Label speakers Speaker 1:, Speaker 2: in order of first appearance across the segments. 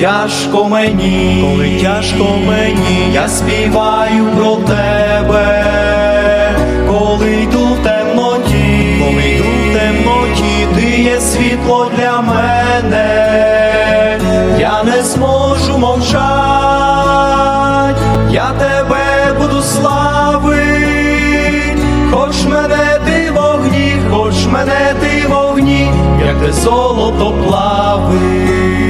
Speaker 1: тяжко мені,
Speaker 2: коли тяжко мені,
Speaker 1: я співаю про тебе, коли йду в темноті,
Speaker 2: коли йду в темноті,
Speaker 1: ти є світло для мене, я не зможу мовчать, я тебе буду славить, хоч мене ти вогні, хоч мене ти вогні, як ти золото плавиш,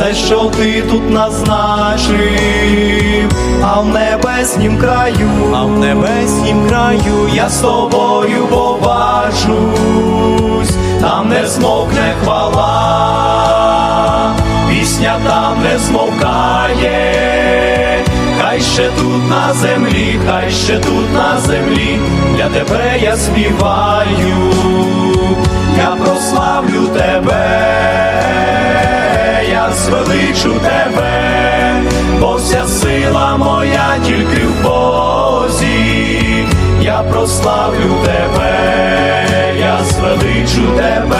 Speaker 1: все, що ти тут назначив, а в небеснім краю,
Speaker 2: а в небеснім краю
Speaker 1: я з тобою побачусь, там не змовкне хвала, пісня там не змовкає, хай ще тут на землі, хай ще тут на землі, для тебе я співаю, я прославлю тебе, прославлю тебе, я звеличу тебе,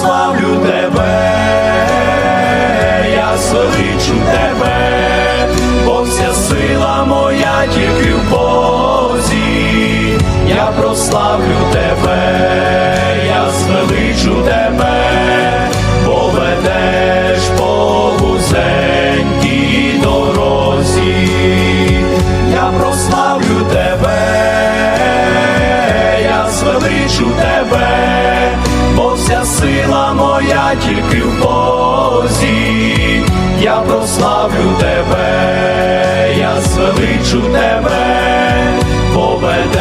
Speaker 1: я прославлю тебе, я звеличу тебе, бо вся сила моя тільки в Бозі, вся сила моя тільки в Бозі, я прославлю тебе, я звеличу тебе, поведе.